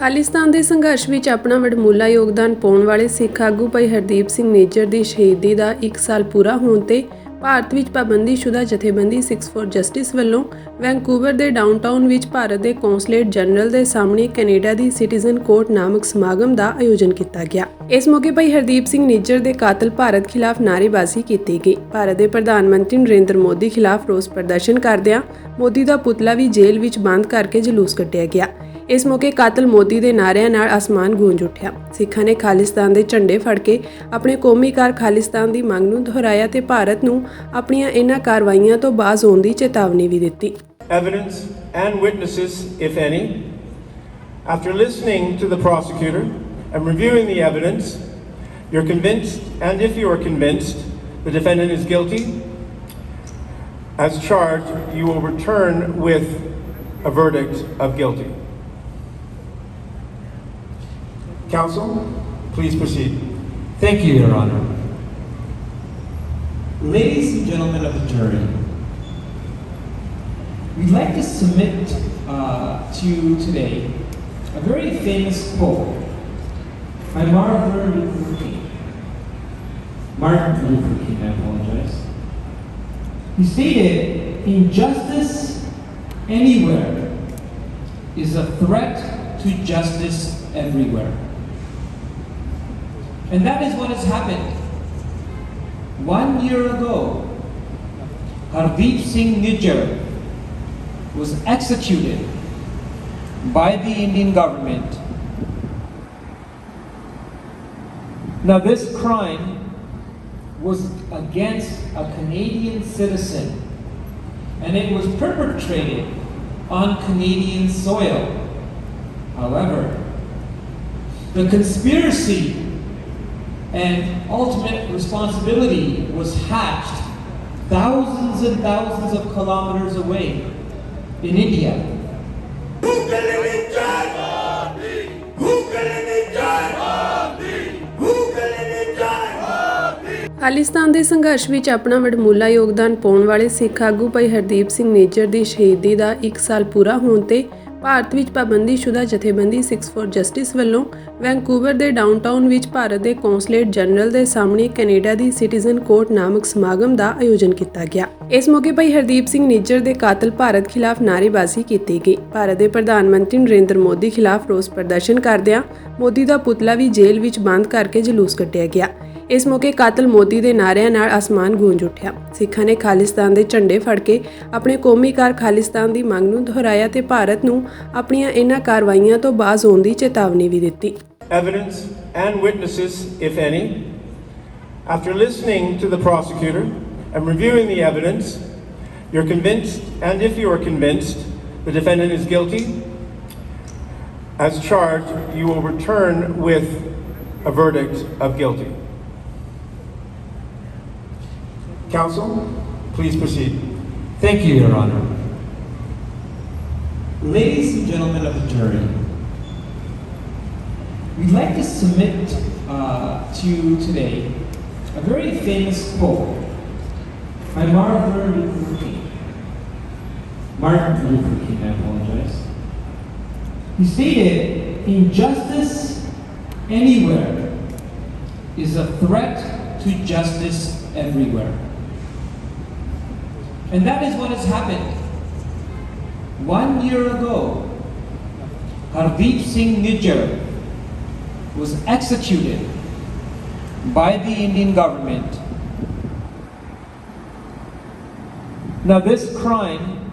ਖਾਲਿਸਤਾਨ ਦੇ ਸੰਘਰਸ਼ ਵਿੱਚ ਆਪਣਾ ਵਡਮੁੱਲਾ ਯੋਗਦਾਨ ਪਾਉਣ ਵਾਲੇ ਸਿੱਖ ਆਗੂ ਭਾਈ ਹਰਦੀਪ ਸਿੰਘ ਨੇਜਰ ਦੀ ਸ਼ਹੀਦੀ ਦਾ 1 ਸਾਲ ਪੂਰਾ ਹੋਣ ਤੇ ਭਾਰਤ ਵਿੱਚ ਪਾਬੰਦੀਸ਼ੁਦਾ ਜਥੇਬੰਦੀ 6 ਫॉर ਜਸਟਿਸ ਵੱਲੋਂ ਵੈਂਕੂਵਰ ਦੇ ਡਾਊਨਟਾਊਨ ਵਿੱਚ ਭਾਰਤ ਦੇ ਕੌਂਸਲੇਟ ਜਨਰਲ ਦੇ ਸਾਹਮਣੇ ਕੈਨੇਡਾ ਦੀ ਸਿਟੀਜ਼ਨ ਕੋਰਟ ਨਾਮਕ ਸਮਾਗਮ ਦਾ ਆਯੋਜਨ ਕੀਤਾ ਗਿਆ। ਇਸ ਮੌਕੇ ਭਾਈ ਹਰਦੀਪ ਸਿੰਘ ਨਿੱਜਰ ਦੇ ਕਾਤਲ ਭਾਰਤ ਖਿਲਾਫ ਨਾਅਰੇਬਾਜ਼ੀ ਕੀਤੀ ਗਈ। ਭਾਰਤ ਦੇ ਪ੍ਰਧਾਨ ਮੰਤਰੀ ਨਰਿੰਦਰ ਮੋਦੀ ਖਿਲਾਫ ਰੋਸ ਪ੍ਰਦਰਸ਼ਨ ਕਰਦਿਆਂ ਮੋਦੀ ਦਾ ਪੁਤਲਾ ਵੀ ਜੇਲ੍ਹ ਵਿੱਚ ਬੰਦ ਕਰਕੇ ਜਲੂਸ ਕੱਢਿਆ ਗਿਆ। ਇਸ ਮੌਕੇ ਕਾਤਲ ਮੋਦੀ ਦੇ ਨਾਅਰਿਆਂ ਨਾਲ ਅਸਮਾਨ ਗੂੰਜ ਉੱਠਿਆ ਸਿੱਖਾਂ ਨੇ ਖਾਲਿਸਤਾਨ ਦੇ ਝੰਡੇ ਫੜ ਕੇ ਆਪਣੇ ਕੌਮੀ ਕਾਰ ਖਾਲਿਸਤਾਨ ਦੀ ਮੰਗ ਨੂੰ ਦੁਹਰਾਇਆ ਤੇ ਭਾਰਤ ਨੂੰ ਆਪਣੀਆਂ ਇਹਨਾਂ ਕਾਰਵਾਈਆਂ ਤੋਂ ਬਾਜ਼ ਹੋਣ ਦੀ ਚੇਤਾਵਨੀ ਵੀ ਦਿੱਤੀ evidence and witnesses, if any. After listening to the prosecutor and reviewing the evidence, you're convinced, and if you are convinced, the defendant is guilty. As charged, you will return with a verdict of guilty. Counsel, please proceed. Thank you, Your Honor. Ladies and gentlemen of the jury, we'd like to submit uh, to you today a very famous quote by Martin Luther King. Martin Luther King, I apologize. He stated, Injustice anywhere is a threat to justice everywhere. And that is what has happened. One year ago, Hardeep Singh Nijjar was executed by the Indian government. Now, this crime was against a Canadian citizen, and it was perpetrated on Canadian soil. However, the conspiracy and ultimate responsibility was hatched thousands and thousands of kilometers away in India. Who can live in John? Who can live in John? Who can live in John? Khalistan ਦੇ ਸੰਘਰਸ਼ ਵਿੱਚ ਆਪਣਾ ਵਡਮੁੱਲਾ ਯੋਗਦਾਨ ਪਾਉਣ ਵਾਲੇ ਸਿੱਖ ਆਗੂ ਭਾਈ ਹਰਦੀਪ ਸਿੰਘ ਨੇਜਰ ਦੀ ਸ਼ਹੀਦੀ ਦਾ 1 ਸਾਲ ਪੂਰਾ ਹੋਣ ਤੇ ਭਾਰਤ ਵਿੱਚ ਪਾਬੰਦੀਸ਼ੁਦਾ ਜਥੇਬੰਦੀ 6 ਫॉर ਜਸਟਿਸ ਵੱਲੋਂ ਵੈਂਕੂਵਰ ਦੇ ਡਾਊਨਟਾਊਨ ਵਿੱਚ ਭਾਰਤ ਦੇ ਕੌਂਸਲੇਟ ਜਨਰਲ ਦੇ ਸਾਹਮਣੇ ਕੈਨੇਡਾ ਦੀ ਸਿਟੀਜ਼ਨ ਕੋਰਟ ਨਾਮਕ ਸਮਾਗਮ ਦਾ ਆਯੋਜਨ ਕੀਤਾ ਗਿਆ। ਇਸ ਮੌਕੇ ਭਾਈ ਹਰਦੀਪ ਸਿੰਘ ਨਿੱਜਰ ਦੇ ਕਾਤਲ ਭਾਰਤ ਖਿਲਾਫ ਨਾਅਰੇਬਾਜ਼ੀ ਕੀਤੀ ਗਈ। ਭਾਰਤ ਦੇ ਪ੍ਰਧਾਨ ਮੰਤਰੀ ਨਰਿੰਦਰ ਮੋਦੀ ਖਿਲਾਫ ਰੋਸ ਪ੍ਰਦਰਸ਼ਨ ਕਰਦਿਆਂ ਮੋਦੀ ਦਾ ਪੁਤਲਾ ਵੀ ਜੇਲ੍ਹ ਵਿੱਚ ਬੰਦ ਕਰਕੇ ਜਲੂਸ ਕੱਢਿਆ ਗਿਆ। ਇਸ ਮੌਕੇ ਕਾਤਲ ਮੋਦੀ ਦੇ ਨਾਅਰਿਆਂ ਨਾਲ ਅਸਮਾਨ ਗੂੰਜ ਉੱਠਿਆ। ਸਿੱਖਾਂ ਨੇ ਖਾਲਿਸਤਾਨ ਦੇ ਝੰਡੇ ਫੜ ਕੇ ਆਪਣੇ ਕੌਮੀ ਕਾਰ ਖਾਲਿਸਤਾਨ ਦੀ ਮੰਗ ਨੂੰ ਦੁਹਰਾਇਆ ਤੇ ਭਾਰਤ ਨੂੰ ਆਪਣੀਆਂ ਇਹਨਾਂ ਕਾਰਵਾਈਆਂ ਤੋਂ ਬਾਜ਼ ਹੋਣ ਦੀ ਚੇਤਾਵਨੀ ਵੀ ਦਿੱਤੀ evidence and witnesses, if any. After listening to the prosecutor and reviewing the evidence, you're convinced, and if you are convinced, the defendant is guilty. As charged, you will return with a verdict of guilty. Counsel, please proceed. Thank you, Your Honor. Ladies and gentlemen of the jury, we'd like to submit uh, to you today a very famous quote by Martin Luther King. Martin Luther King, I apologize. He stated, Injustice anywhere is a threat to justice everywhere. And that is what has happened. One year ago, Hardeep Singh Nijjar was executed by the Indian government. Now, this crime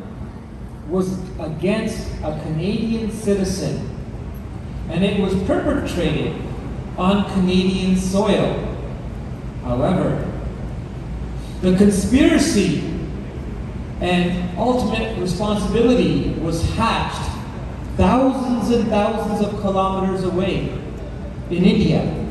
was against a Canadian citizen, and it was perpetrated on Canadian soil. However, the conspiracy and ultimate responsibility was hatched thousands and thousands of kilometers away in India.